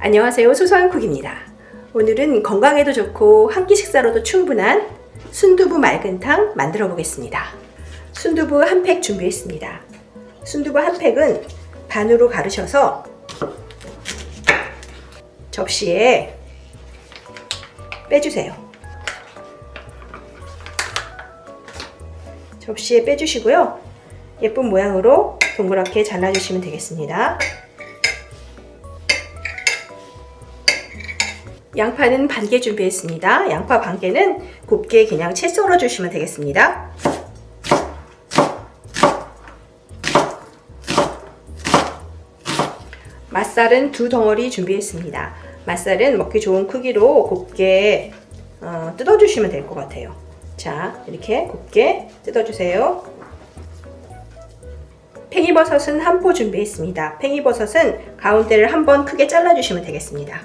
안녕하세요. 소소한 쿡입니다. 오늘은 건강에도 좋고 한 끼 식사로도 충분한 순두부 맑은탕 만들어 보겠습니다. 순두부 한 팩 준비했습니다. 순두부 한 팩은 반으로 가르셔서 접시에 빼주세요. 접시에 빼주시고요. 예쁜 모양으로 동그랗게 잘라주시면 되겠습니다. 양파는 반개 준비했습니다. 양파 반 개는 곱게 그냥 채 썰어 주시면 되겠습니다. 맛살은 두 덩어리 준비했습니다. 맛살은 먹기 좋은 크기로 곱게 어, 뜯어주시면 될 것 같아요. 자, 이렇게 곱게 뜯어주세요. 팽이버섯은 한 포 준비했습니다. 팽이버섯은 가운데를 한번 크게 잘라주시면 되겠습니다.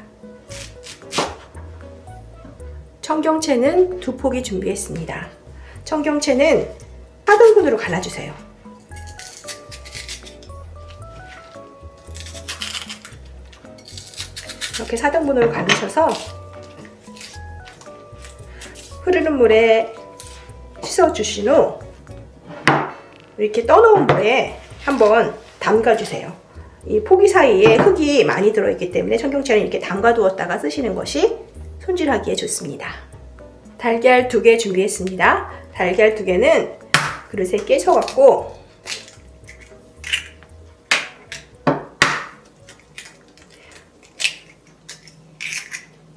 청경채는 두 포기 준비했습니다. 청경채는 4등분으로 갈라주세요. 이렇게 4등분으로 갈으셔서 흐르는 물에 씻어주신 후 이렇게 떠놓은 물에 한번 담가주세요. 이 포기 사이에 흙이 많이 들어있기 때문에 청경채는 이렇게 담가두었다가 쓰시는 것이 손질하기에 좋습니다. 달걀 두 개 준비했습니다. 달걀 두 개는 그릇에 깨셔갖고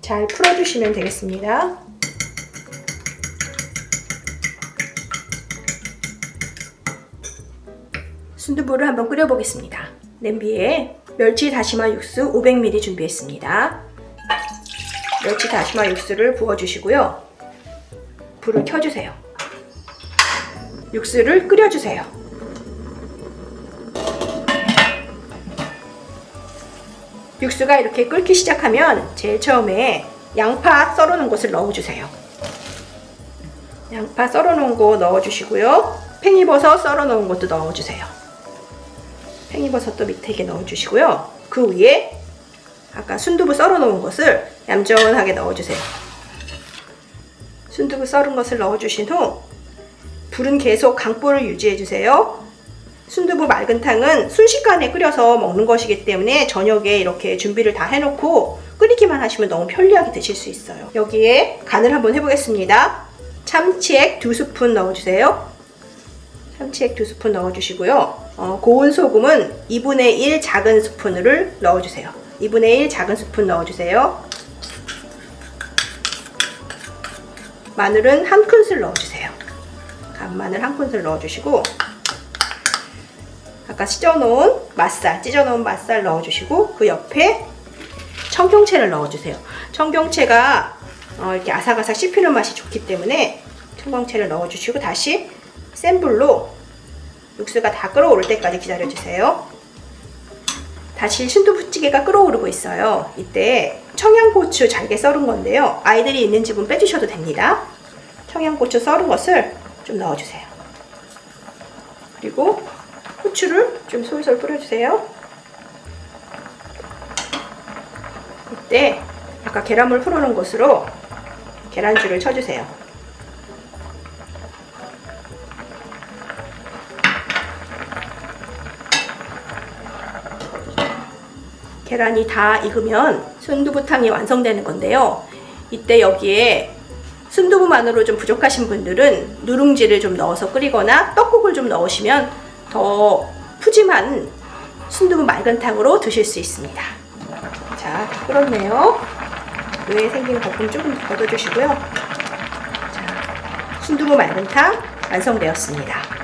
잘 풀어주시면 되겠습니다. 순두부를 한번 끓여보겠습니다. 냄비에 멸치 다시마 육수 500ml 준비했습니다. 멸치 다시마 육수를 부어주시고요. 불을 켜주세요. 육수를 끓여주세요. 육수가 이렇게 끓기 시작하면 제일 처음에 양파 썰어놓은 것을 넣어주세요. 양파 썰어놓은 거 넣어주시고요. 팽이버섯 썰어놓은 것도 넣어주세요. 팽이버섯도 밑에 넣어주시고요. 그 위에 아까 순두부 썰어 놓은 것을 얌전하게 넣어주세요. 순두부 썰은 것을 넣어주신 후 불은 계속 강불을 유지해주세요. 순두부 맑은 탕은 순식간에 끓여서 먹는 것이기 때문에 저녁에 이렇게 준비를 다 해놓고 끓이기만 하시면 너무 편리하게 드실 수 있어요. 여기에 간을 한번 해보겠습니다. 참치액 두 스푼 넣어주세요. 참치액 두 스푼 넣어주시고요. 어, 고운 소금은 2분의 1 작은 스푼을 넣어주세요. 2분의 1 작은 스푼 넣어주세요. 마늘은 한 큰술 넣어주세요. 간마늘 한 큰술 넣어주시고 아까 찢어놓은 맛살, 찢어놓은 맛살 넣어주시고 그 옆에 청경채를 넣어주세요. 청경채가 어, 이렇게 아삭아삭 씹히는 맛이 좋기 때문에 청경채를 넣어주시고 다시 센 불로 육수가 다 끓어오를 때까지 기다려주세요. 다시 순두부찌개가 끓어오르고 있어요. 이때 청양고추 잘게 썰은 건데요. 아이들이 있는 집은 빼주셔도 됩니다. 청양고추 썰은 것을 좀 넣어주세요. 그리고 후추를 좀 솔솔 뿌려주세요. 이때 아까 계란물 풀어놓은 것으로 계란줄을 쳐주세요. 계란이 다 익으면 순두부탕이 완성되는 건데요. 이때 여기에 순두부만으로 좀 부족하신 분들은 누룽지를 좀 넣어서 끓이거나 떡국을 좀 넣으시면 더 푸짐한 순두부 맑은탕으로 드실 수 있습니다. 자, 끓었네요. 위에 생긴 거품 조금 더 걷어주시고요. 자, 순두부 맑은탕 완성되었습니다.